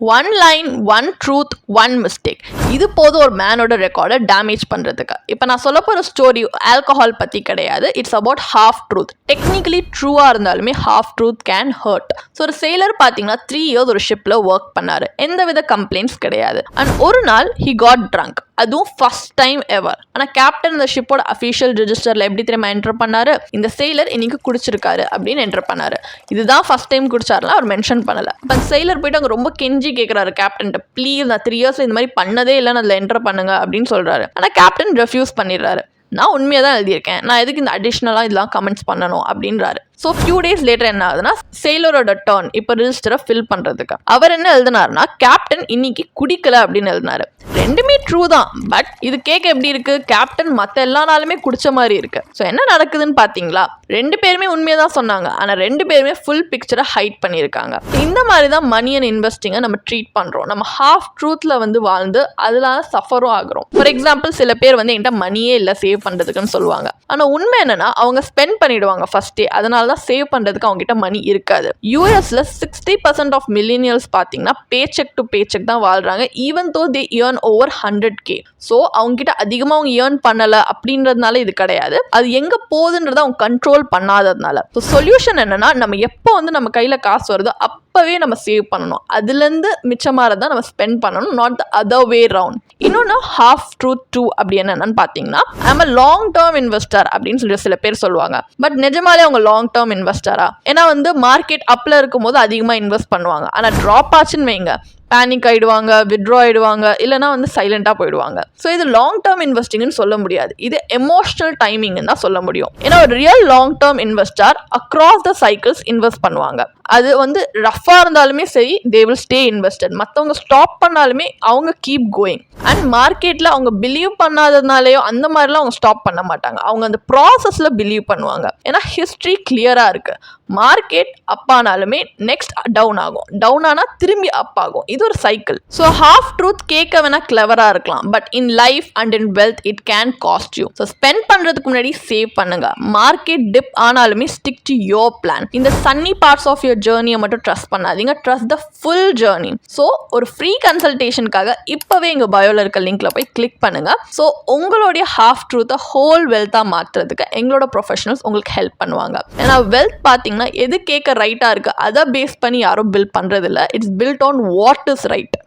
One line one truth one mistake இது போதும் ஒரு மேனோட ரெக்கார்டை டேமேஜ் பண்ணுறதுக்கு இப்போ நான் சொல்ல போகிற ஸ்டோரி ஆல்கஹால் பற்றி கிடையாது. It's about half truth technically ட்ரூவாக இருந்தாலுமே half truth can hurt so ஒரு சேலர் பார்த்தீங்கன்னா த்ரீ இயர்ஸ் ஒரு ஷிப்பில் ஒர்க் பண்ணார். எந்தவித கம்ப்ளைண்ட்ஸ் கிடையாது. அண்ட் ஒரு நாள் ஹி காட் ட்ரங்க் அதுவும் ஃபர்ஸ்ட் டைம் எவர் ஆனால் கேப்டன் இந்த ஷிப்போட அஃபிஷியல் ரிஜிஸ்டரில் எப்படி தெரியுமா என்டர் பண்ணார்? இந்த செயலர் இன்னைக்கு குடிச்சிருக்காரு அப்படின்னு என்டர் பண்ணாரு. இதுதான் ஃபர்ஸ்ட் டைம் குடிச்சாருலாம் அவர் மென்ஷன் பண்ணலை. இப்போ சேலர் செயலர் போயிட்டு அங்கே ரொம்ப கெஞ்சி கேட்குறாரு கேப்டன்ட்ட ப்ளீஸ் நான் த்ரீ இயர்ஸ் இந்த மாதிரி பண்ணதே இல்லைன்னு அதில் என்டர் பண்ணுங்க அப்படின்னு சொல்கிறாரு ஆனால் கேப்டன் ரெஃப்யூஸ் பண்ணிடுறாரு. நான் உண்மையாக தான் எழுதியிருக்கேன். நான் எதுக்கு இந்த அடிஷ்னலாக இதெல்லாம் கமெண்ட்ஸ் பண்ணணும் அப்படின்றாரு. ஸோ ஃபியூ டேஸ் லேட்டர் என்ன ஆகுதுன்னா செயலரோட டர்ன் இப்போ ரிஜிஸ்டரை ஃபில் பண்ணுறதுக்கு அவர் என்ன எழுதினாருன்னா கேப்டன் இன்னைக்கு குடிக்கல அப்படின்னு எழுதினாரு. ரெண்டுமே ட்ரூ தான். பட் இது கேட்க எப்படி இருக்கு? கேப்டன் மற்ற எல்லா நாளுமே குடிச்ச மாதிரி இருக்கு. ஸோ என்ன நடக்குதுன்னு பார்த்தீங்களா ரெண்டு பேருமே உண்மையை தான் சொன்னாங்க. ஆனால் ரெண்டு பேருமே ஃபுல் பிக்சரை ஹைட் பண்ணியிருக்காங்க. இந்த மாதிரி தான் மணி அண்ட் இன்வெஸ்டிங்கை நம்ம ட்ரீட் பண்ணுறோம் நம்ம ஹாஃப் ட்ரூத்தில் வந்து வாழ்ந்து அதனால சஃபரும் ஆகுறோம். ஃபார் எக்ஸாம்பிள் சில பேர் வந்து என்கிட்ட மணியே இல்லை சேவ் பண்ணுறதுக்குன்னு சொல்லுவாங்க. ஆனால் உண்மை என்னன்னா அவங்க ஸ்பெண்ட் பண்ணிடுவாங்க ஃபர்ஸ்டே அதனால தான் சேவ் பண்ணுறதுக்கு அவங்க கிட்ட மணி இருக்காது யூஎஸ்ல சிக்ஸ்டி பர்சன்ட் ஆஃப் மில்லினியல்ஸ் பார்த்தீங்கன்னா பேச்செக் டு பேச்செக் தான் வாழ்றாங்க. Even though they earn over hundred K so அவங்ககிட்ட அதிகமாக அவங்க ஏர்ன் பண்ணலை அப்படின்றதுனால இது கிடையாது. அது எங்கே போகுதுன்றதை அவங்க கண்ட்ரோல் பண்ணாததுனால. ஸோ சொல்யூஷன் என்னன்னா நம்ம எப்போ வந்து நம்ம கையில் காசு வருதோ அப்போவே நம்ம சேவ் பண்ணணும். அதுலேருந்து மிச்சமாகறத நம்ம ஸ்பெண்ட் பண்ணணும் not the other way round இன்னொன்று ஹாஃப் ட்ரூத் டூ அப்படி என்னென்னு பார்த்தீங்கன்னா நம்ம அ லாங் டேர்ம் இன்வெஸ்டர் அப்படின்னு சொல்லி சில பேர் சொல்லுவாங்க. பட் நிஜமாலே அவங்க லாங் டேர்ம் இன்வெஸ்டரா ஏன்னா வந்து மார்க்கெட் அப்பில் இருக்கும்போது அதிகமாக இன்வெஸ்ட் பண்ணுவாங்க. ஆனால் ட்ராப் ஆச்சுன்னு வைங்க. பேனிக் ஆகிடுவாங்க வித்ட்ரா ஆயிடுவாங்க இல்லைனா வந்து சைலண்டாக போயிடுவாங்க. ஸோ இது லாங் டேர்ம் இன்வெஸ்டிங்னு சொல்ல முடியாது. இது எமோஷனல் டைமிங்னு தான் சொல்ல முடியும். ஏன்னா ஒரு real long term investor across the cycles invest பண்ணுவாங்க. அது வந்து ரஃபாக இருந்தாலுமே சரி தே வில் ஸ்டே இன்வெஸ்டட் மற்றவங்க ஸ்டாப் பண்ணாலுமே அவங்க கீப் கோயிங் அண்ட் மார்க்கெட்டில் அவங்க பிலீவ் பண்ணாததுனாலேயோ அந்த மாதிரிலாம் அவங்க ஸ்டாப் பண்ண மாட்டாங்க. அவங்க அந்த ப்ராசஸில் பிலீவ் பண்ணுவாங்க. ஏன்னா ஹிஸ்ட்ரி கிளியராக இருக்குது மார்க்கெட் அப் ஆனாலுமே நெக்ஸ்ட் டவுன் ஆகும். டவுன் ஆனால் திரும்பி அப் ஆகும். இது ஒரு சைக்கிள் ஸோ ஹாஃப் ட்ரூத் கேட்க வேணா கிளவராக இருக்கலாம். But in life and in wealth it can cost you so spend பண்ணுறதுக்கு முன்னாடி சேவ் பண்ணுங்க. மார்க்கெட் டிப் ஆனாலுமே ஸ்டிக் டு யோர் பிளான் இந்த சன்னி பார்ட்ஸ் ஆஃப் யோர் ஜேர்னியை மட்டும் ட்ரஸ்ட் பண்ணாதீங்க. Trust the full journey so ஒரு ஃப்ரீ கன்சல்டேஷனுக்காக இப்போவே எங்கள் பயோவில் இருக்க லிங்க்ல போய் கிளிக் பண்ணுங்க. ஸோ உங்களுடைய ஹாஃப் ட்ரூத்தை ஹோல் வெல்த்தாக மாற்றுறதுக்கு எங்களோட ப்ரொஃபஷனல்ஸ் உங்களுக்கு ஹெல்ப் பண்ணுவாங்க. ஏன்னா வெல்த் பார்த்தீங்கன்னா எது கேட்க ரைட்டாக இருக்குது அதை பேஸ் பண்ணி யாரும் பில்ட் பண்ணுறதில்ல it's built on what is right.